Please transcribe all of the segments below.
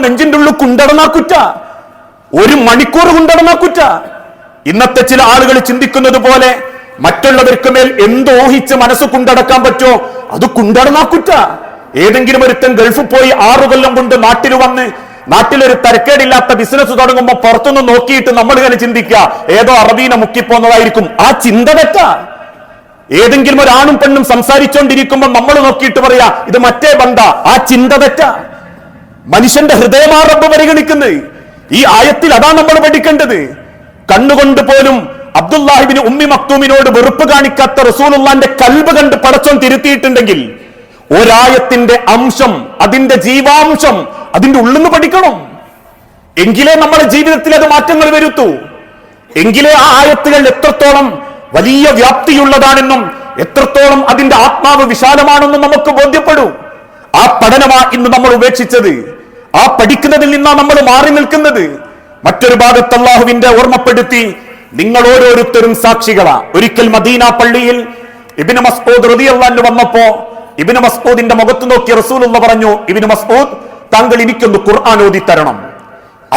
നെഞ്ചിന്റെ ഉള്ളിൽ കുണ്ടടനാക്കുറ്റ ഒരു മണിക്കൂർ കുണ്ടടനാക്കുറ്റ ഇന്നത്തെ ചില ആളുകൾ ചിന്തിക്കുന്നത് പോലെ മറ്റുള്ളവർക്ക് മേൽ എന്തോഹിച്ച് മനസ്സ് കുണ്ടടക്കാൻ പറ്റോ അത് കുണ്ടടനാക്കുറ്റ ഏതെങ്കിലും ഒരുത്തൻ ഗൾഫിൽ പോയി ആറു കൊല്ലം കൊണ്ട് നാട്ടിൽ വന്ന് നാട്ടിലൊരു തരക്കേടില്ലാത്ത ബിസിനസ് തുടങ്ങുമ്പോൾ പുറത്തുനിന്ന് നോക്കിയിട്ട് നമ്മൾ ഇങ്ങനെ ചിന്തിക്കുക. ഏതോ അറബീനെ മുക്കിപ്പോന്നതായിരിക്കും. ആ ചിന്ത തെറ്റ. ഏതെങ്കിലും ഒരാണും പെണ്ണും സംസാരിച്ചുകൊണ്ടിരിക്കുമ്പോൾ നമ്മൾ നോക്കിയിട്ട് പറയാ ഇത് മറ്റേ ബന്ധ. ആ ചിന്ത തെറ്റാ. മനുഷ്യന്റെ ഹൃദയമാ റബ്ബ് പരിഗണിക്കുന്നത്. ഈ ആയത്തിൽ അതാ നമ്മൾ പഠിക്കേണ്ടത്. കണ്ണുകൊണ്ട് പോലും അബ്ദുല്ലാഹിബിന് ഉമ്മി മക്തൂമിനോട് വെറുപ്പ് കാണിക്കാത്ത റസൂലുള്ളാന്റെ കൽബ് കണ്ട് പടച്ചോൻ തിരുത്തിയിട്ടുണ്ടെങ്കിൽ ഒരായത്തിന്റെ അംശം അതിന്റെ ജീവാംശം അതിന്റെ ഉള്ളിൽ നിന്ന് പഠിക്കണം. എങ്കിലേ നമ്മുടെ ജീവിതത്തിൽ അത് മാറ്റങ്ങൾ വരുത്തൂ. എങ്കിലേ ആ ആയത്തുകൾ എത്രത്തോളം വലിയ വ്യാപ്തിയുള്ളതാണെന്നും എത്രത്തോളം അതിന്റെ ആത്മാവ് വിശാലമാണെന്നും നമുക്ക് ബോധ്യപ്പെടൂ. ആ പഠനമാ ഇന്ന് നമ്മൾ ഉപേക്ഷിച്ചത്. ആ പഠിക്കുന്നതിൽ നിന്നാ നമ്മൾ മാറി നിൽക്കുന്നത്. മറ്റൊരു ഭാഗത്ത് അള്ളാഹുവിന്റെ ഓർമ്മപ്പെടുത്തി നിങ്ങൾ ഓരോരുത്തരും സാക്ഷികളാ. ഒരിക്കൽ മദീന പള്ളിയിൽ ഇബിന് മസ്ഊദ് റളിയല്ലാഹു വന്നപ്പോ ഇബിന് മസ്ഊദിന്റെ മുഖത്ത് നോക്കി റസൂലുള്ള പറഞ്ഞു ഇബിന് മസ്ഊദ് താങ്കൾ എനിക്കൊന്ന് ഖുർആൻ ഓതി തരണം.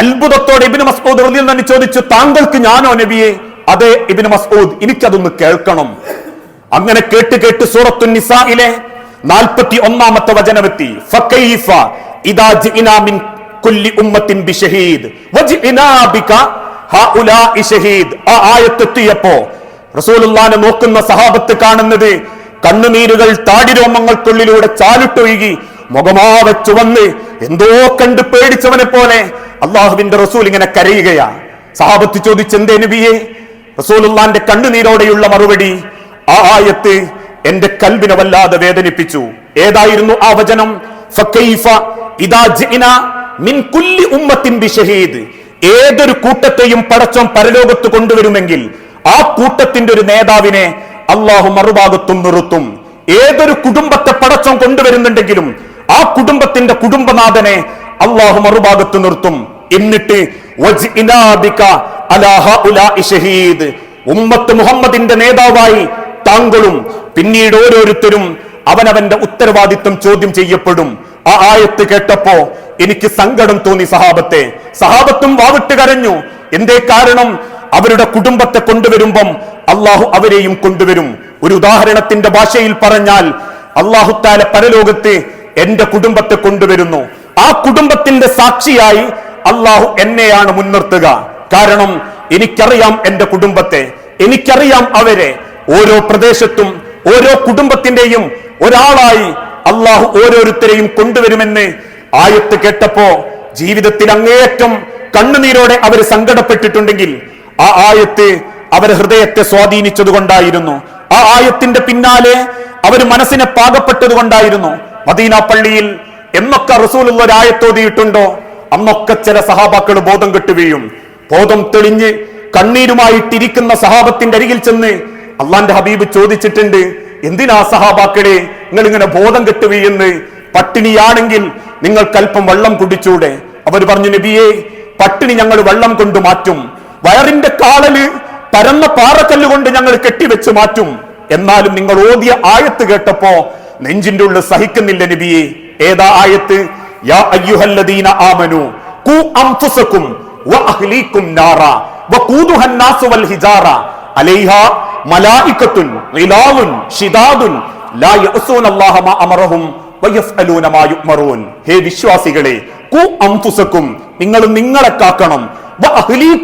അത്ഭുതത്തോടെ ഇബിന് മസ്ഊദ് റളിയല്ലാഹു തന്നെ ചോദിച്ചു താങ്കൾക്ക് ഞാനോ നബിയെ? അതെ ഇബിന് മസ്ഊദ് എനിക്കതൊന്ന് കേൾക്കണം. അങ്ങനെ കേട്ട് കേട്ട് സൂറത്തു നിസായിലെ നാൽപ്പത്തി ഒന്നാമത്തെ വചനമെത്തി. ഇദാ ജിഇനാ മിൻ കുല്ലി ഉമ്മത്തിൻ ബിശഹീദ് വജിഇനാ ബിക ഹഉലാഇ ഷഹീദ്. ആ ആയത്തെത്തിയപ്പോ റസൂലുള്ളാനെ നോക്കുന്ന സഹാബത്ത് കാണുന്നത് കണ്ണുനീരുകൾ താടിരോമങ്ങൾക്കുള്ളിലൂടെ ചാലിട്ടൊഴുകി മുഖമാവെ ചുവന്ന് എന്തോ കണ്ട് പേടിച്ചവനെ പോലെ അള്ളാഹുവിന്റെ റസൂൽ ഇങ്ങനെ കരയുകയാ. സഹാബത്ത് ചോദിച്ചെന്തേ നബിയെ? റസൂലുള്ളാന്റെ കണ്ണുനീരോടെയുള്ള മറുപടി ആ ആയത്ത് എന്റെ കൽബിനെ വല്ലാതെ വേദനിപ്പിച്ചു. ഏതായിരുന്നു ആ വചനം? ഫക്കൈഫ മിൻ കുല്ലി ഉമ്മത്തിൻ ബിശഹീദ് ഏതൊരു കൂട്ടത്തെയും പടച്ചം പരലോകത്ത് കൊണ്ടുവരുമെങ്കിൽ ആ കൂട്ടത്തിന്റെ ഒരു നേതാവിനെ അള്ളാഹു മറുഭാഗത്തും നിർത്തും. ഏതൊരു കുടുംബത്തെ പടച്ചം കൊണ്ടുവരുന്നുണ്ടെങ്കിലും ആ കുടുംബത്തിന്റെ കുടുംബനാഥനെ അള്ളാഹു മറുഭാഗത്ത് നിർത്തും. എന്നിട്ട് ഷഹീദ്. ഉമ്മത്ത് മുഹമ്മദിന്റെ നേതാവായി താങ്കളും പിന്നീട് ഓരോരുത്തരും അവനവന്റെ ഉത്തരവാദിത്വം ചോദ്യം ചെയ്യപ്പെടും. ആ ആയത്ത് കേട്ടപ്പോ എനിക്ക് സങ്കടം തോന്നി സഹാബത്തെ. സഹാബത്തും വാവിട്ട് കരഞ്ഞു. എന്തേ കാരണം? അവരുടെ കുടുംബത്തെ കൊണ്ടുവരുമ്പം അള്ളാഹു അവരെയും കൊണ്ടുവരും. ഒരു ഉദാഹരണത്തിന്റെ ഭാഷയിൽ പറഞ്ഞാൽ അള്ളാഹുത്താല പരലോകത്ത് എന്റെ കുടുംബത്തെ കൊണ്ടുവരുന്നു. ആ കുടുംബത്തിന്റെ സാക്ഷിയായി അള്ളാഹു എന്നെയാണ് മുൻനിർത്തുക. കാരണം എനിക്കറിയാം എന്റെ കുടുംബത്തെ. എനിക്കറിയാം അവരെ. ഓരോ പ്രദേശത്തും ഓരോ കുടുംബത്തിന്റെയും ഒരാളായി അള്ളാഹു ഓരോരുത്തരെയും കൊണ്ടുവരുമെന്ന് ആയത്ത് കേട്ടപ്പോ ജീവിതത്തിൽ അങ്ങേയറ്റം കണ്ണുനീരോടെ അവർ സങ്കടപ്പെട്ടിട്ടുണ്ടെങ്കിൽ ആ ആയത്ത് അവരെ ഹൃദയത്തെ സ്വാധീനിച്ചത് കൊണ്ടായിരുന്നു ആ ആയത്തിന്റെ പിന്നാലെ അവർ മനസ്സിനെ പാകപ്പെട്ടത് കൊണ്ടായിരുന്നു മദീന പള്ളിയിൽ എന്നൊക്കെ റസൂലുള്ള ഒരു ആയത്തോതിയിട്ടുണ്ടോ അന്നൊക്കെ ചില സഹാബാക്കൾ ബോധം കെട്ടു ബോധം തെളിഞ്ഞ് കണ്ണീരുമായിട്ടിരിക്കുന്ന സഹാബത്തിന്റെ അരികിൽ ചെന്ന് അള്ളാന്റെ ഹബീബ് ചോദിച്ചിട്ടുണ്ട് എന്തിനാ സഹാബാക്കളെ നിങ്ങൾ ഇങ്ങനെ ബോധം കെട്ട് എന്ന് പട്ടിണിയാണെങ്കിൽ നിങ്ങൾക്കല്പം വെള്ളം കുടിച്ചൂടെ. അവർ പറഞ്ഞു നബിയെ പട്ടിണി ഞങ്ങൾ വെള്ളം കൊണ്ട് മാറ്റും. വയറിന്റെ കാളൽ പരന്ന പാറക്കല്ല് കൊണ്ട് ഞങ്ങൾ കെട്ടിവെച്ച് മാറ്റും. എന്നാലും നിങ്ങൾ ഓതിയ ആയത്ത് കേട്ടപ്പോ നെഞ്ചിന്റെ ഉള്ളിൽ സഹിക്കുന്നില്ല നബിയെ. ഏതാ ആയത്ത്? യാ ആമനു നാറ മലായികത്തുൻ ഹേ വിശ്വാസികളെ അംഫുസക്കും നിങ്ങൾ നിങ്ങളെ കാക്കണം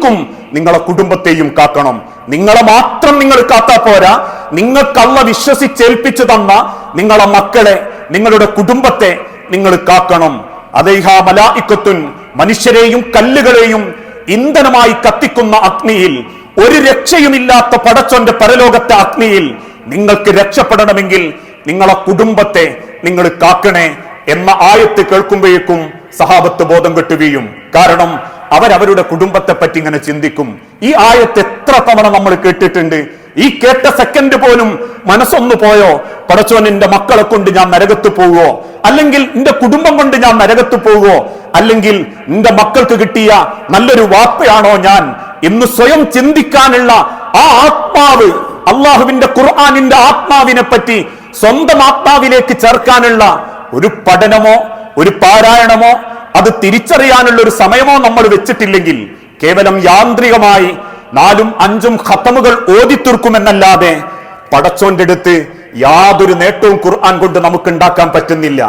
ും. നിങ്ങളെ കുടുംബത്തെയും കാക്കണം. നിങ്ങളെ മാത്രം നിങ്ങൾ കാത്താ പോരാ. നിങ്ങൾക്കള്ള വിശ്വസിച്ചേൽപ്പിച്ചു തന്ന നിങ്ങളെ മക്കളെ നിങ്ങളുടെ കുടുംബത്തെ നിങ്ങൾ കാക്കണം. അതേഹ മലായിക്കത്തുൻ മനുഷ്യരെയും കല്ലുകളെയും ഇന്ധനമായി കത്തിക്കുന്ന അഗ്നിയിൽ ഒരു രക്ഷയുമില്ലാത്ത പടച്ചോന്റെ പരലോകത്തെ അഗ്നിയിൽ നിങ്ങൾക്ക് രക്ഷപ്പെടണമെങ്കിൽ നിങ്ങളെ കുടുംബത്തെ നിങ്ങൾ കാക്കണേ എന്ന ആയത്ത് കേൾക്കുമ്പോഴേക്കും സഹാബത്ത് ബോധം കെട്ടുകയും കാരണം അവരവരുടെ കുടുംബത്തെ പറ്റി ഇങ്ങനെ ചിന്തിക്കും. ഈ ആയത്ത് എത്ര തവണ നമ്മൾ കേട്ടിട്ടുണ്ട്? ഈ കേട്ട സെക്കൻഡ് പോലും മനസ്സൊന്നു പോയോ? പടച്ചോൻ എന്റെ മക്കളെ കൊണ്ട് ഞാൻ നരകത്ത് പോവുമോ അല്ലെങ്കിൽ എന്റെ കുടുംബം കൊണ്ട് ഞാൻ നരകത്ത് പോവുമോ അല്ലെങ്കിൽ എന്റെ മക്കൾക്ക് കിട്ടിയ നല്ലൊരു വാപ്പയാണോ ഞാൻ? എന്ന് സ്വയം ചിന്തിക്കാനുള്ള ആ ആത്മാവ് അള്ളാഹുവിന്റെ ഖുർആാനിന്റെ ആത്മാവിനെ പറ്റി സ്വന്തം ആത്മാവിലേക്ക് ചേർക്കാനുള്ള ഒരു പഠനമോ ഒരു പാരായണമോ അത് തിരിച്ചറിയാനുള്ള ഒരു സമയമോ നമ്മൾ വെച്ചിട്ടില്ലെങ്കിൽ കേവലം യാന്ത്രികമായി നാലും അഞ്ചും ഖത്തമുകൾ ഓതിത്തീർക്കുമെന്നല്ലാതെ പടച്ചോന്റെ അടുത്ത് യാതൊരു നേട്ടവും ഖുർആൻ കൊണ്ട് നമുക്ക് ഉണ്ടാക്കാൻ പറ്റുന്നില്ല.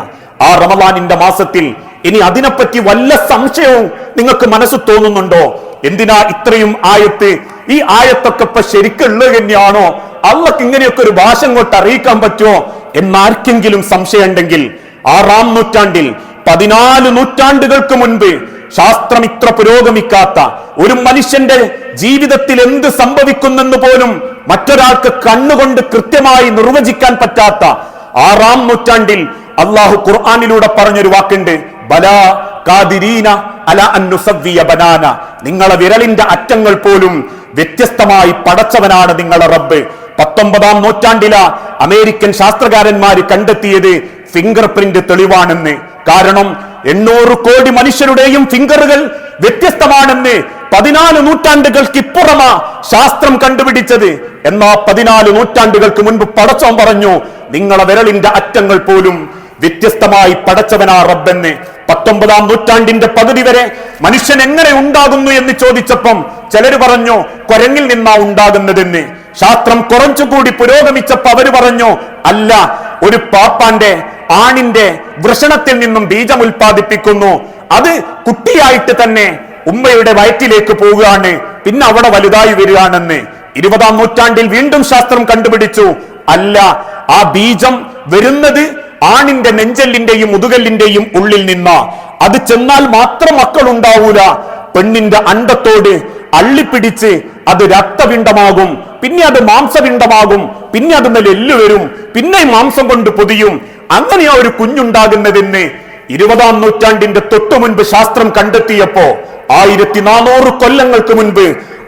ആ റമദാനിന്റെ മാസത്തിൽ ഇനി അതിനെപ്പറ്റി വല്ല സംശയവും നിങ്ങൾക്ക് മനസ്സ് തോന്നുന്നുണ്ടോ? എന്തിനാ ഇത്രയും ആയത്ത് ഈ ആയത്തൊക്കെ ഇപ്പൊ ശരിക്കുള്ളത് തന്നെയാണോ? അള്ളക്ക് ഇങ്ങനെയൊക്കെ ഒരു ഭാഷ ഇങ്ങോട്ട് അറിയിക്കാൻ പറ്റുമോ? എന്നാർക്കെങ്കിലും സംശയം ഉണ്ടെങ്കിൽ ആറാം നൂറ്റാണ്ടിൽ പതിനാല് നൂറ്റാണ്ടുകൾക്ക് മുൻപ് ശാസ്ത്രം ഇത്ര പുരോഗമിക്കാത്ത ഒരു മനുഷ്യന്റെ ജീവിതത്തിൽ എന്ത് സംഭവിക്കുന്നെന്ന് പോലും മറ്റൊരാൾക്ക് കണ്ണുകൊണ്ട് കൃത്യമായി നിർവചിക്കാൻ പറ്റാത്ത ആറാം നൂറ്റാണ്ടിൽ അള്ളാഹു ഖുർആാനിലൂടെ പറഞ്ഞൊരു വാക്കുണ്ട്. ബലാ കാതിരീന അല അന്നുസവ്വിയ ബനാന. നിങ്ങളെ വിരലിന്റെ അറ്റങ്ങൾ പോലും വ്യത്യസ്തമായി പടച്ചവനാണ് നിങ്ങളെ റബ്ബ്. പത്തൊമ്പതാം നൂറ്റാണ്ടില അമേരിക്കൻ ശാസ്ത്രകാരന്മാർ കണ്ടെത്തിയത് ഫിംഗർ പ്രിന്റ് തെളിവാണെന്ന്. കാരണം എണ്ണൂറ് കോടി മനുഷ്യരുടെയും ഫിംഗറുകൾ വ്യത്യസ്തമാണെന്ന് പതിനാല് നൂറ്റാണ്ടുകൾക്ക് ഇപ്പുറമാ ശാസ്ത്രം കണ്ടുപിടിച്ചത്. എന്നാ പതിനാല് നൂറ്റാണ്ടുകൾക്ക് മുൻപ് പടച്ചോൻ പറഞ്ഞു നിങ്ങളെ വിരലിന്റെ അറ്റങ്ങൾ പോലും വ്യത്യസ്തമായി പടച്ചവനാ റബ്ബെന്ന്. പത്തൊമ്പതാം നൂറ്റാണ്ടിന്റെ പകുതി വരെ മനുഷ്യൻ എങ്ങനെ ഉണ്ടാകുന്നു എന്ന് ചോദിച്ചപ്പം ചിലർ പറഞ്ഞു കുരങ്ങിൽ നിന്നാ ഉണ്ടാകുന്നതെന്ന്. ശാസ്ത്രം കുറച്ചുകൂടി പുരോഗമിച്ചപ്പോ അവർ പറഞ്ഞു അല്ല ഒരു പാപ്പാന്റെ ആണിന്റെ വൃഷണത്തിൽ നിന്നും ബീജം ഉൽപ്പാദിപ്പിക്കുന്നു. അത് കുട്ടിയായിട്ട് തന്നെ ഉമ്മയുടെ വയറ്റിലേക്ക് പോവുകയാണ്. പിന്നെ അവിടെ വലുതായി വരികയാണെന്ന്. ഇരുപതാം നൂറ്റാണ്ടിൽ വീണ്ടും ശാസ്ത്രം കണ്ടുപിടിച്ചു അല്ല ആ ബീജം വരുന്നത് ആണിന്റെ നെഞ്ചല്ലിന്റെയും മുതുകല്ലിന്റെയും ഉള്ളിൽ നിന്ന്. അത് ചെന്നാൽ മാത്രം മക്കൾ ഉണ്ടാവൂല പെണ്ണിന്റെ അണ്ടത്തോട് അള്ളിപ്പിടിച്ച് അത് രക്തപിണ്ഡമാകും. പിന്നെ അത് മാംസപിണ്ഡമാകും. പിന്നെ അത് മേൽ എല്ലു വരും. പിന്നെ മാംസം കൊണ്ട് പൊതിയും. അങ്ങനെയാ ഒരു കുഞ്ഞുണ്ടാകുന്നതെന്ന് ഇരുപതാം നൂറ്റാണ്ടിന്റെ തൊട്ടു മുൻപ് ശാസ്ത്രം കണ്ടെത്തിയപ്പോ ആയിരത്തി നാനൂറ് കൊല്ലങ്ങൾക്ക് മുൻപ്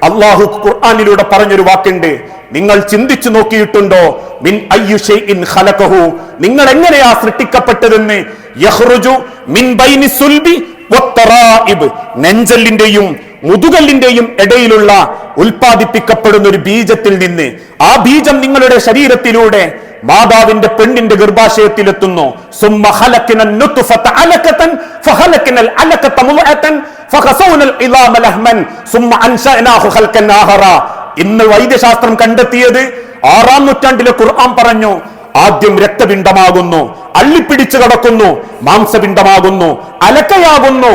അള്ളാഹു ഖുർആാനിലൂടെ പറഞ്ഞൊരു വാക്കുണ്ട്. നിങ്ങൾ ചിന്തിച്ചു നോക്കിയിട്ടുണ്ടോ? മിൻ ഷൈഇൻ ഖലഖഹു. നിങ്ങൾ എങ്ങനെയാ സൃഷ്ടിക്കപ്പെട്ടതെന്ന്? യഹ്റുജു മിൻ ബൈനി സുൽബി വത്തറായിബ് മുതുകല്ലിന്റെയും ഇടയിലുള്ള ഉൽപ്പാദിപ്പിക്കപ്പെടുന്ന ഒരു ബീജത്തിൽ നിന്ന് ആ ബീജം നിങ്ങളുടെ ശരീരത്തിലൂടെ മാതാവിന്റെ പെണ്ണിന്റെ ഗർഭാശയത്തിലെത്തുന്നു. ഇന്ന് വൈദ്യശാസ്ത്രം കണ്ടെത്തിയത് ആറാം നൂറ്റാണ്ടിലെ ഖുർആൻ പറഞ്ഞു ആദ്യം രക്തപിണ്ഡമാകുന്നു അള്ളിപ്പിടിച്ചു കടക്കുന്നു മാംസപിണ്ഡമാകുന്നു അലക്കയാകുന്നു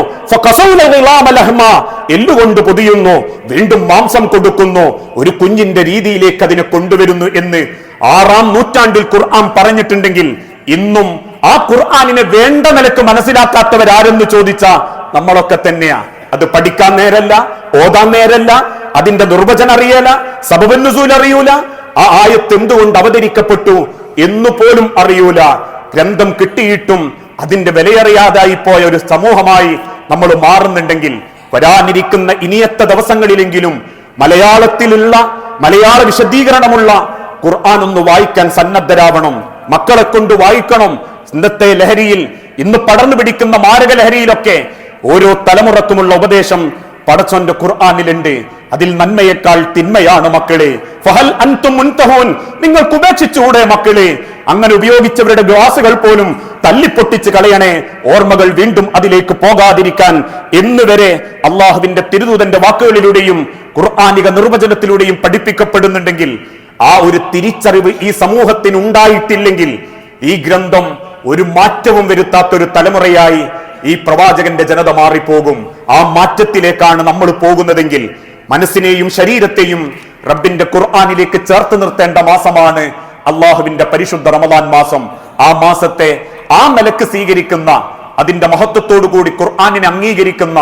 എല്ലുകൊണ്ട് പൊതിയുന്നു വീണ്ടും മാംസം കൊടുക്കുന്നു ഒരു കുഞ്ഞിന്റെ രീതിയിലേക്ക് അതിനെ കൊണ്ടുവരുന്നു എന്ന് ആറാം നൂറ്റാണ്ടിൽ ഖുർആൻ പറഞ്ഞിട്ടുണ്ടെങ്കിൽ ഇന്നും ആ ഖുർആാനിനെ വേണ്ട നിലയ്ക്ക് മനസ്സിലാക്കാത്തവരാരെന്ന് ചോദിച്ച നമ്മളൊക്കെ തന്നെയാ. അത് പഠിക്കാൻ നേരല്ല ഓതാൻ നേരല്ല അതിന്റെ നിർവചനം അറിയല സബബന്നുസൂൽ അറിയൂല ആ ആയത്ത് എന്തുകൊണ്ട് അവതരിക്കപ്പെട്ടു എന്നു പോലും അറിയൂല. ഗ്രന്ഥം കിട്ടിയിട്ടും അതിന്റെ വിലയറിയാതായി പോയ ഒരു സമൂഹമായി നമ്മൾ മാറുന്നുണ്ടെങ്കിൽ വരാനിരിക്കുന്ന ഇനിയത്തെ ദിവസങ്ങളിലെങ്കിലും മലയാളത്തിലുള്ള മലയാള വിശദീകരണമുള്ള ഖുർആൻ ഒന്ന് വായിക്കാൻ സന്നദ്ധരാവണം മക്കളെ കൊണ്ട് വായിക്കണം. ഇന്നത്തെ ലഹരിയിൽ ഇന്ന് പടർന്നു പിടിക്കുന്ന മാരക ലഹരിയിലൊക്കെ ഓരോ തലമുറക്കുമുള്ള ഉപദേശം പടച്ചോന്റെ ഖുർആാനിലുണ്ട്. അതിൽ നന്മയേക്കാൾ തിന്മയാണ് മക്കളെ. ഫഹൽ അൻതും മുൻതഹൂൻ. നിങ്ങൾക്ക് ഉപേക്ഷിച്ചുകൂടെ മക്കളെ. അങ്ങനെ ഉപയോഗിച്ചവരുടെ ഗ്ലാസുകൾ പോലും തല്ലിപ്പൊട്ടിച്ച് കളയണേ. ഓർമ്മകൾ വീണ്ടും അതിലേക്ക് പോകാതിരിക്കാൻ എന്ന് വരെ അള്ളാഹുവിന്റെ തിരുദൂതന്റെ വാക്കുകളിലൂടെയും ഖുർആാനിക നിർവചനത്തിലൂടെയും പഠിപ്പിക്കപ്പെടുന്നുണ്ടെങ്കിൽ ആ ഒരു തിരിച്ചറിവ് ഈ സമൂഹത്തിന് ഉണ്ടായിട്ടില്ലെങ്കിൽ ഈ ഗ്രന്ഥം ഒരു മാറ്റവും വരുത്താത്തൊരു തലമുറയായി ഈ പ്രവാചകന്റെ ജനത മാറിപ്പോകും. ആ മാറ്റത്തിലേക്കാണ് നമ്മൾ പോകുന്നതെങ്കിൽ മനസ്സിനെയും ശരീരത്തെയും റബ്ബിന്റെ ഖുർആാനിലേക്ക് ചേർത്ത് നിർത്തേണ്ട മാസമാണ് അള്ളാഹുവിന്റെ പരിശുദ്ധ റമദാൻ മാസം. ആ മാസത്തെ ആ നിലയ്ക്ക് സ്വീകരിക്കുന്ന അതിന്റെ മഹത്വത്തോടു കൂടി ഖുർആാനിനെ അംഗീകരിക്കുന്ന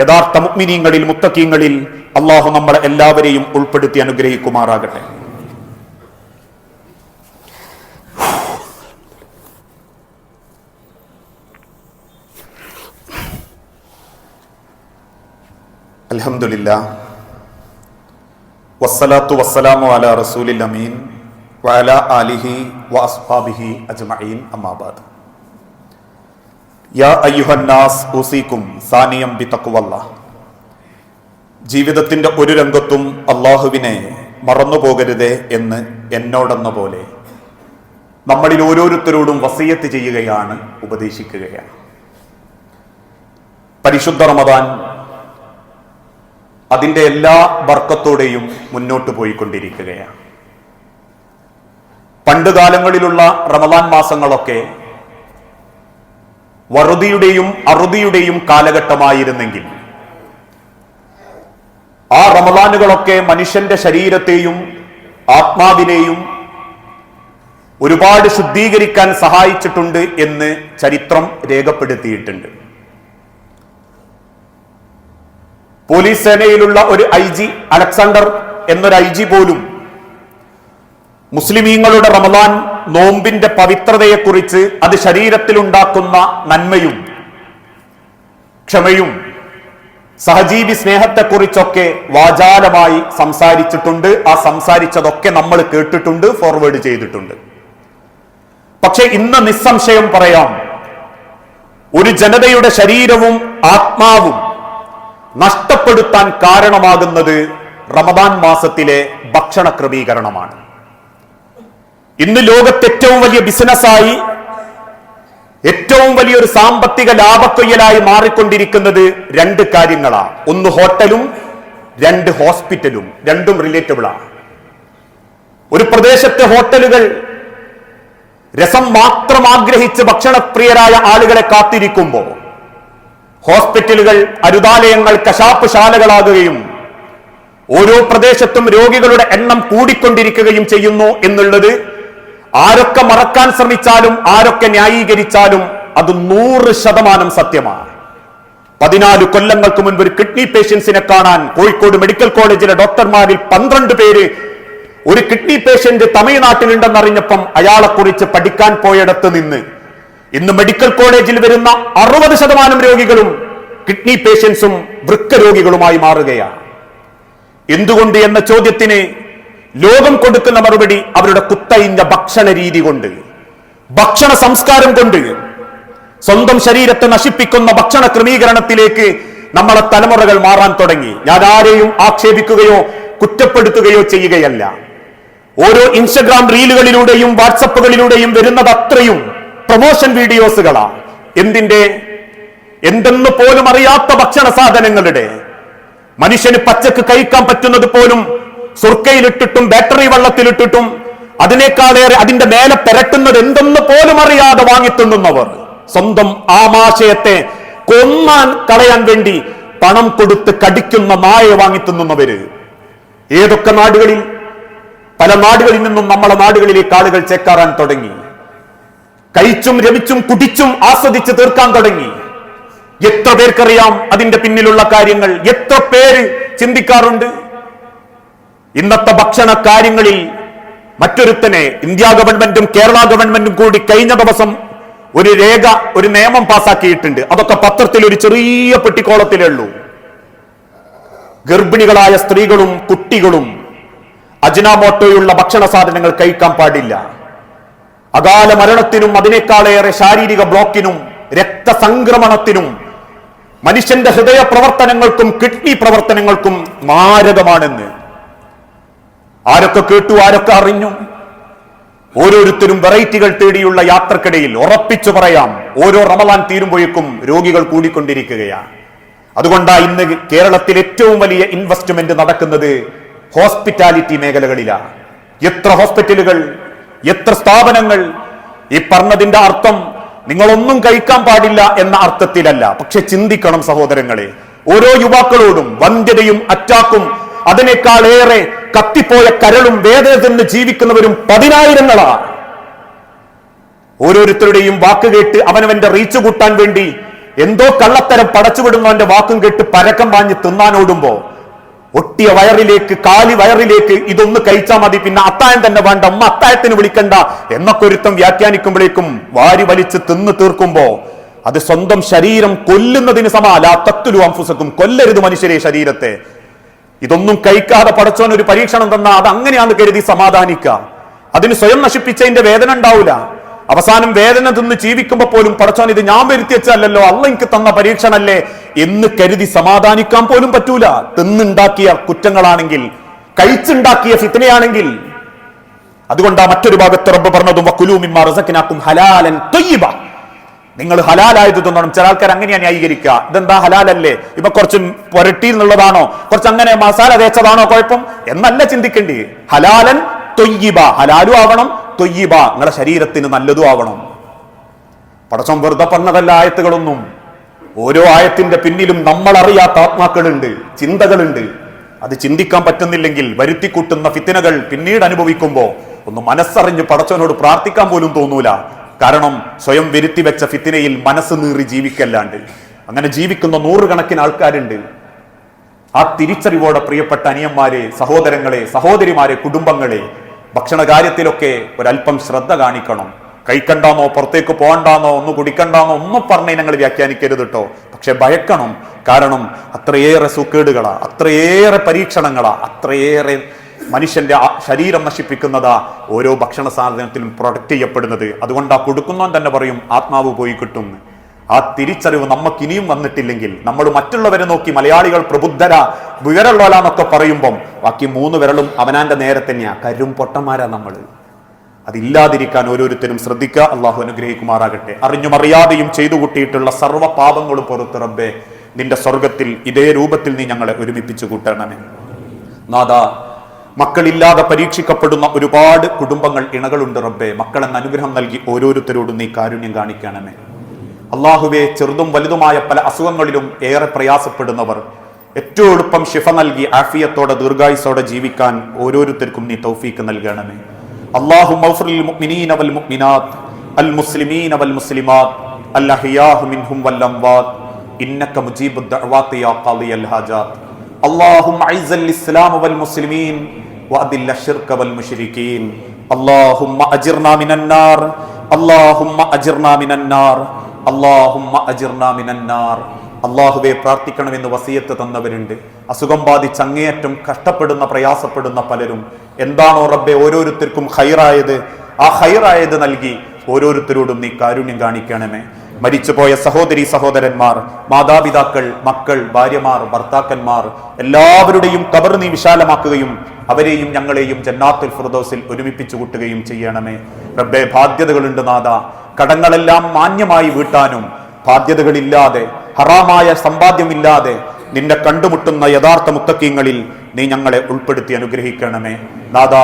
യഥാർത്ഥ മുഗ്മിനീങ്ങളിൽ മുത്തക്കീങ്ങളിൽ അള്ളാഹു നമ്മളെ എല്ലാവരെയും ഉൾപ്പെടുത്തി അനുഗ്രഹിക്കുമാറാകട്ടെ. അൽഹംദുലില്ല. വസ്സലാത്തു വസ്സലാമു അല റസൂലിൽ അമീൻ വഅല ആലിഹി വഅസ്ഹാബിഹി അജ്മഈൻ. അമ്മാബാദ് യാ അയ്യുഹന്നാസ് ഊസീക്കും സാനിയം ബി തക്കുവല്ല ജീവിതത്തിന്റെ ഒരു രംഗത്തും അള്ളാഹുവിനെ മറന്നു പോകരുതേ എന്ന് എന്നോടെന്ന പോലെ നമ്മളിൽ ഓരോരുത്തരോടും വസീയത്ത് ചെയ്യുകയാണ് ഉപദേശിക്കുകയാണ്. പരിശുദ്ധ റമദാൻ അതിന്റെ എല്ലാ വർക്കത്തോടെയും മുന്നോട്ട് പോയിക്കൊണ്ടിരിക്കുകയാണ്. പണ്ട് കാലങ്ങളിലുള്ള റമദാൻ മാസങ്ങളൊക്കെ വറുതിയുടെയും അറുതിയുടെയും കാലഘട്ടമായിരുന്നെങ്കിൽ ആ റമദാനുകളൊക്കെ മനുഷ്യന്റെ ശരീരത്തെയും ആത്മാവിനെയും ഒരുപാട് ശുദ്ധീകരിക്കാൻ സഹായിച്ചിട്ടുണ്ട് എന്ന് ചരിത്രം രേഖപ്പെടുത്തിയിട്ടുണ്ട്. പോലീസ് സേനയിലുള്ള ഒരു ഐ ജി അലക്സാണ്ടർ എന്നൊരു ഐ ജി പോലും മുസ്ലിമീങ്ങളുടെ റമദാൻ നോമ്പിന്റെ പവിത്രതയെക്കുറിച്ച് അത് ശരീരത്തിലുണ്ടാക്കുന്ന നന്മയും ക്ഷമയും സഹജീവി സ്നേഹത്തെക്കുറിച്ചൊക്കെ വാചാലമായി സംസാരിച്ചിട്ടുണ്ട്. ആ സംസാരിച്ചതൊക്കെ നമ്മൾ കേട്ടിട്ടുണ്ട് ഫോർവേഡ് ചെയ്തിട്ടുണ്ട്. പക്ഷെ ഇന്ന് നിസ്സംശയം പറയാം. ഒരു ജനതയുടെ ശരീരവും ആത്മാവും നഷ്ടപ്പെടുത്താൻ കാരണമാകുന്നത് റമദാൻ മാസത്തിലെ ഭക്ഷണ ക്രമീകരണമാണ്. ഇന്ന് ലോകത്ത് ഏറ്റവും വലിയ ബിസിനസ്സായി ഏറ്റവും വലിയൊരു സാമ്പത്തിക ലാഭക്കൊയ്യലായി മാറിക്കൊണ്ടിരിക്കുന്നത് രണ്ട് കാര്യങ്ങളാണ്. ഒന്ന് ഹോട്ടലും രണ്ട് ഹോസ്പിറ്റലും രണ്ടും റിലേറ്റബിളാണ്. ഒരു പ്രദേശത്തെ ഹോട്ടലുകൾ രസം മാത്രം ആഗ്രഹിച്ച് ഭക്ഷണപ്രിയരായ ആളുകളെ കാത്തിരിക്കുമ്പോൾ ഹോസ്പിറ്റലുകൾ അരുതാലയങ്ങൾ കശാപ്പ് ശാലകളാകുകയും ഓരോ പ്രദേശത്തും രോഗികളുടെ എണ്ണം കൂടിക്കൊണ്ടിരിക്കുകയും ചെയ്യുന്നു എന്നുള്ളത് ആരൊക്കെ മറക്കാൻ ശ്രമിച്ചാലും ആരൊക്കെ ന്യായീകരിച്ചാലും അത് നൂറ് ശതമാനം സത്യമാണ്. പതിനാല് കൊല്ലങ്ങൾക്ക് മുൻപ് ഒരു കിഡ്നി പേഷ്യൻസിനെ കാണാൻ കോഴിക്കോട് മെഡിക്കൽ കോളേജിലെ ഡോക്ടർമാരിൽ പന്ത്രണ്ട് പേര് ഒരു കിഡ്നി പേഷ്യന്റ് തമിഴ്നാട്ടിലുണ്ടെന്നറിഞ്ഞപ്പം അയാളെക്കുറിച്ച് പഠിക്കാൻ പോയിടത്ത് നിന്ന് ഇന്ന് മെഡിക്കൽ കോളേജിൽ വരുന്ന അറുപത് ശതമാനം രോഗികളും കിഡ്നി പേഷ്യൻസും വൃക്ക രോഗികളുമായി മാറുകയാണ്. എന്തുകൊണ്ട് എന്ന ചോദ്യത്തിന് ലോകം കൊടുക്കുന്ന മറുപടി അവരുടെ കുത്തയിഞ്ഞ ഭക്ഷണ രീതി കൊണ്ട് ഭക്ഷണ സംസ്കാരം കൊണ്ട് സ്വന്തം ശരീരത്തെ നശിപ്പിക്കുന്ന ഭക്ഷണ ക്രമീകരണത്തിലേക്ക് നമ്മളെ തലമുറകൾ മാറാൻ തുടങ്ങി. ഞാൻ ആരെയും ആക്ഷേപിക്കുകയോ കുറ്റപ്പെടുത്തുകയോ ചെയ്യുകയല്ല. ഓരോ ഇൻസ്റ്റഗ്രാം റീലുകളിലൂടെയും വാട്സപ്പുകളിലൂടെയും വരുന്നത് അത്രയും പ്രൊമോഷൻ വീഡിയോസുകളാ. എന്തിന്റെ? എന്തെന്ന് പോലും അറിയാത്ത ഭക്ഷണ സാധനങ്ങളുടെ. മനുഷ്യന് പച്ചക്ക് കഴിക്കാൻ പറ്റുന്നത് പോലും സുർക്കയിലിട്ടിട്ടും ബാറ്ററി വെള്ളത്തിലിട്ടിട്ടും അതിനേക്കാളേറെ അതിന്റെ മേലെ പെരട്ടുന്നത് എന്തെന്ന് പോലും അറിയാതെ വാങ്ങിത്തുന്നുന്നവർ സ്വന്തം ആമാശയത്തെ കൊന്നാൻ കളയാൻ വേണ്ടി പണം കൊടുത്ത് കടിക്കുന്ന മായ വാങ്ങിത്തുന്നവര് ഏതൊക്കെ നാടുകളിൽ? പല നാടുകളിൽ നിന്നും നമ്മളെ നാടുകളിലേക്ക് ആളുകൾ ചേക്കാറാൻ തുടങ്ങി. കഴിച്ചും രമിച്ചും കുടിച്ചും ആസ്വദിച്ച് തീർക്കാൻ തുടങ്ങി. എത്ര പേർക്കറിയാം അതിന്റെ പിന്നിലുള്ള കാര്യങ്ങൾ? എത്ര പേര് ചിന്തിക്കാറുണ്ട്? ഇന്നത്തെ ഭക്ഷണ കാര്യങ്ങളിൽ മറ്റൊരുത്തനെ ഇന്ത്യ ഗവൺമെന്റും കേരള ഗവൺമെന്റും കൂടി കഴിഞ്ഞ ദിവസം ഒരു രേഖ ഒരു നിയമം പാസാക്കിയിട്ടുണ്ട്. അതൊക്കെ പത്രത്തിൽ ഒരു ചെറിയ പെട്ടിക്കോളത്തിലേ ഉള്ളൂ. ഗർഭിണികളായ സ്ത്രീകളും കുട്ടികളും അജിനാമോട്ടോയുള്ള ഭക്ഷണ സാധനങ്ങൾ കഴിക്കാൻ പാടില്ല. അകാല മരണത്തിനും അതിനേക്കാളേറെ ശാരീരിക ബ്ലോക്കിനും രക്തസംക്രമണത്തിനും മനുഷ്യന്റെ ഹൃദയ പ്രവർത്തനങ്ങൾക്കും കിഡ്നി പ്രവർത്തനങ്ങൾക്കും മാരകമാണെന്ന്. ആരൊക്കെ കേട്ടു ആരൊക്കെ അറിഞ്ഞു? ഓരോരുത്തരും വെറൈറ്റികൾ തേടിയുള്ള യാത്രക്കിടയിൽ ഉറപ്പിച്ചു പറയാം ഓരോ റമലാൻ തീരുമ്പോഴേക്കും രോഗികൾ കൂടിക്കൊണ്ടിരിക്കുകയാണ്. അതുകൊണ്ടാണ് ഇന്ന് കേരളത്തിൽ ഏറ്റവും വലിയ ഇൻവെസ്റ്റ്മെന്റ് നടക്കുന്നത് ഹോസ്പിറ്റാലിറ്റി മേഖലകളിലാണ് എത്ര ഹോസ്പിറ്റലുകൾ എത്ര സ്ഥാപനങ്ങൾ? ഈ പറഞ്ഞതിന്റെ അർത്ഥം നിങ്ങളൊന്നും കഴിക്കാൻ പാടില്ല എന്ന അർത്ഥത്തിലല്ല. പക്ഷെ ചിന്തിക്കണം സഹോദരങ്ങളെ ഓരോ യുവാക്കളോടും വന്ധ്യതയും അറ്റാക്കും അതിനേക്കാൾ ഏറെ കത്തിപ്പോയ കരളും വേദന തന്ന് ജീവിക്കുന്നവരും പതിനായിരങ്ങളാ. ഓരോരുത്തരുടെയും വാക്ക് കേട്ട് അവനവന്റെ റീച്ച് കൂട്ടാൻ വേണ്ടി എന്തോ കള്ളത്തരം പടച്ചുവിടുന്നവന്റെ വാക്കും കേട്ട് പരക്കം വാങ്ങി തിന്നാനോടുമ്പോ ഒട്ടിയ വയറിലേക്ക് കാലി വയറിലേക്ക് ഇതൊന്ന് കഴിച്ചാൽ മതി. പിന്നെ അത്തായം തന്നെ വേണ്ട അമ്മ അത്തായത്തിന് വിളിക്കണ്ട എന്നൊക്കെ ഒരുത്തം വ്യാഖ്യാനിക്കുമ്പോഴേക്കും വാരി വലിച്ച് തിന്ന് തീർക്കുമ്പോ അത് സ്വന്തം ശരീരം കൊല്ലുന്നതിന് സമാല തത്തുലു അംഫുസക്കും കൊല്ലരുത് മനുഷ്യരെ ശരീരത്തെ. ഇതൊന്നും കഴിക്കാതെ പടച്ചോൻ ഒരു പരീക്ഷണം തന്നാ അത് അങ്ങനെയാണ് കരുതി സമാധാനിക്കുക അതിന് സ്വയം നശിപ്പിച്ചതിന്റെ വേദന ഉണ്ടാവില്ല അവസാനം വേദന തിന്ന് ജീവിക്കുമ്പോ പോലും പടച്ചോൻ ഇത് ഞാൻ വരുത്തി വെച്ചല്ലോ അല്ല എനിക്ക് തന്ന പരീക്ഷണല്ലേ എന്ന് കരുതി സമാധാനിക്കാൻ പോലും പറ്റൂല. തിന്നുണ്ടാക്കിയ കുറ്റങ്ങളാണെങ്കിൽ കഴിച്ചുണ്ടാക്കിയ ഫിത്തനയാണെങ്കിൽ അതുകൊണ്ടാ മറ്റൊരു ഭാഗത്ത് റബ്ബ് പറഞ്ഞതും വക്കുലൂമിന്മാർ ഹലാലൻ തൊയ്യബ. നിങ്ങൾ ഹലാലായത് തിന്നണം. ചില ആൾക്കാർ അങ്ങനെയാണ് ന്യായീകരിക്കുക. ഇതെന്താ ഹലാലല്ലേ? ഇപ്പൊ കുറച്ച് പുരട്ടി എന്നുള്ളതാണോ കുറച്ച് അങ്ങനെ മസാല തേച്ചതാണോ? കുഴപ്പം. എന്നല്ല ചിന്തിക്കേണ്ടി. ഹലാലൻ തൊയ്യബ. ഹലാലും ആവണം തൊയ്യിബ നിങ്ങളുടെ ശരീരത്തിന് നല്ലതും ആവണം. പടച്ചം വെറുതെ പറഞ്ഞതല്ല ആയത്തുകളൊന്നും. ഓരോ ആയത്തിന്റെ പിന്നിലും നമ്മൾ അറിയാത്ത ആത്മാക്കളുണ്ട് ചിന്തകളുണ്ട്. അത് ചിന്തിക്കാൻ പറ്റുന്നില്ലെങ്കിൽ വരുത്തിക്കൂട്ടുന്ന ഫിത്തിനകൾ പിന്നീട് അനുഭവിക്കുമ്പോൾ ഒന്ന് മനസ്സറിഞ്ഞ് പടച്ചവനോട് പ്രാർത്ഥിക്കാൻ പോലും തോന്നൂല. കാരണം സ്വയം വരുത്തി വെച്ച ഫിത്തിനയിൽ മനസ്സ് നീറി ജീവിക്കല്ലാണ്ട്. അങ്ങനെ ജീവിക്കുന്ന നൂറുകണക്കിന് ആൾക്കാരുണ്ട്. ആ തിരിച്ചറിവോടെ പ്രിയപ്പെട്ട അനിയന്മാരെ സഹോദരങ്ങളെ സഹോദരിമാരെ കുടുംബങ്ങളെ ഭക്ഷണ കാര്യത്തിലൊക്കെ ഒരല്പം ശ്രദ്ധ കാണിക്കണം. കഴിക്കണ്ടാന്നോ പുറത്തേക്ക് പോകണ്ടാന്നോ ഒന്ന് കുടിക്കണ്ടാന്നോ ഒന്നും പറഞ്ഞ് ഞങ്ങൾ വ്യാഖ്യാനിക്കരുത് കേട്ടോ പക്ഷെ ഭയക്കണം. കാരണം അത്രയേറെ സുക്കേടുകളാ അത്രയേറെ പരീക്ഷണങ്ങളാ അത്രയേറെ മനുഷ്യന്റെ ശരീരം നശിപ്പിക്കുന്നതാ ഓരോ ഭക്ഷണ സാധനത്തിലും പ്രൊഡക്റ്റ് ചെയ്യപ്പെടുന്നത്. അതുകൊണ്ട് ആ കൊടുക്കുന്നവൻ തന്നെ പറയും ആത്മാവ് പോയി കിട്ടും. ആ തിരിച്ചറിവ് നമുക്ക് ഇനിയും വന്നിട്ടില്ലെങ്കിൽ നമ്മൾ മറ്റുള്ളവരെ നോക്കി മലയാളികൾ പ്രബുദ്ധര വിവരമുള്ളവരാന്നൊക്കെ പറയുമ്പം ബാക്കി മൂന്ന് വിരലും അവനാന്റെ നേരെ തന്നെയാ. കരും പൊട്ടന്മാരാ നമ്മൾ അതില്ലാതിരിക്കാൻ ഓരോരുത്തരും ശ്രദ്ധിക്കുക അള്ളാഹു അനുഗ്രഹിക്കുമാറാകട്ടെ. അറിഞ്ഞും അറിയാതെയും ചെയ്തു കൂട്ടിയിട്ടുള്ള സർവ പാപങ്ങളും പുറത്ത് റബ്ബേ നിന്റെ സ്വർഗത്തിൽ ഇതേ രൂപത്തിൽ നീ ഞങ്ങളെ ഒരുമിപ്പിച്ചു കൂട്ടണമേ. നാദ മക്കളില്ലാതെ പരീക്ഷിക്കപ്പെടുന്ന ഒരുപാട് കുടുംബങ്ങൾ ഇണകളുണ്ട് റബ്ബേ. മക്കളെന്ന അനുഗ്രഹം നൽകി ഓരോരുത്തരോടും നീ കാരുണ്യം കാണിക്കണമേ. അള്ളാഹുവെ ചെറുതും വലുതുമായ പല അസുഖങ്ങളിലും ഏറെ പ്രയാസപ്പെടുന്നവർ ഏറ്റവും എളുപ്പം ശിഫ നൽകി ആഫിയത്തോടെ ദീർഘായുസോടെ ജീവിക്കാൻ ഓരോരുത്തർക്കും നീ തൗഫീക്ക് നൽകണമേ അള്ളാഹു മൗഫറിൽ മുഅ്മിനീന വൽ മുഅ്മിനാത്ത് അൽ മുസ്ലിമീന വൽ മുസ്ലിമാത്ത് അൽ അഹിയാഹു മിൻഹും വൽ അംവാത്ത് ഇന്നക മുജീബുദ് ദഅവാത്തി യാ ഖാദിയൽ ഹാജാത്ത് اللهم اعز الاسلام والمسلمين واذل الشرك والمشركين اللهم اجرنا من النار اللهم اجرنا من النار اللهم اجرنا من النار അള്ളാഹുവെ പ്രാർത്ഥിക്കണമെന്ന് വസീയത്ത് തന്നവരുണ്ട്. അസുഖം ബാധിച്ച് അങ്ങേയറ്റം കഷ്ടപ്പെടുന്ന പ്രയാസപ്പെടുന്ന പലരും. എന്താണോ റബ്ബെ ഓരോരുത്തർക്കും ഹൈറായത് ആ ഹൈറായത് നൽകി ഓരോരുത്തരോടും നീ കാരുണ്യം കാണിക്കണമേ. മരിച്ചുപോയ സഹോദരി സഹോദരന്മാർ മാതാപിതാക്കൾ മക്കൾ ഭാര്യമാർ ഭർത്താക്കന്മാർ എല്ലാവരുടെയും കബർ നീ വിശാലമാക്കുകയും അവരെയും ഞങ്ങളെയും ജന്നാത്തുൽ ഫിർദോസിൽ ഒരുമിപ്പിച്ചു കൂട്ടുകയും ചെയ്യണമേ. റബ്ബെ ബാധ്യതകളുണ്ട് നാഥ. കടങ്ങളെല്ലാം മാന്യമായി വീട്ടാനും ബാധ്യതകളില്ലാതെ ഹറാമായ സമ്പാദ്യമില്ലാതെ നിന്റെ കണ്ടുമുട്ടുന്ന യഥാർത്ഥ മുത്തക്കീങ്ങളിൽ നീ ഞങ്ങളെ ഉൾപ്പെടുത്തി അനുഗ്രഹിക്കണമേ. നാഥ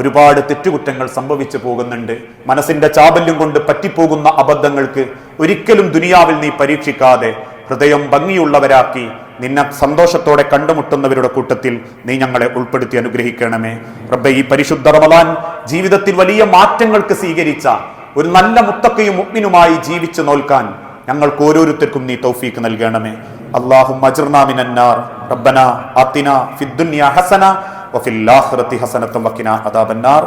ഒരുപാട് തെറ്റുകുറ്റങ്ങൾ സംഭവിച്ചു പോകുന്നുണ്ട്. മനസ്സിന്റെ ചാബല്യം കൊണ്ട് പറ്റിപ്പോകുന്ന അബദ്ധങ്ങൾക്ക് ഒരിക്കലും ദുനിയാവിൽ നീ പരീക്ഷിക്കാതെ ഹൃദയം ഭംഗിയുള്ളവരാക്കി നിന്നെ സന്തോഷത്തോടെ കണ്ടുമുട്ടുന്നവരുടെ കൂട്ടത്തിൽ നീ ഞങ്ങളെ ഉൾപ്പെടുത്തി അനുഗ്രഹിക്കണമേ. റബ്ബെ ഈ പരിശുദ്ധ റമദാൻ ജീവിതത്തിൽ വലിയ മാറ്റങ്ങൾക്ക് സ്വീകരിച്ച ഒരു നല്ല മുത്തക്കയും മുഗ്മിനുമായി ജീവിച്ചു നോൽക്കാൻ ഞങ്ങൾക്ക് ഓരോരുത്തർക്കും നീ തൗഫീക്ക് നൽകണമേ. അള്ളാഹു റബ്ബന ഹസന വഫിൽ ഹസനത്തും വഖിന അദാബന്നാർ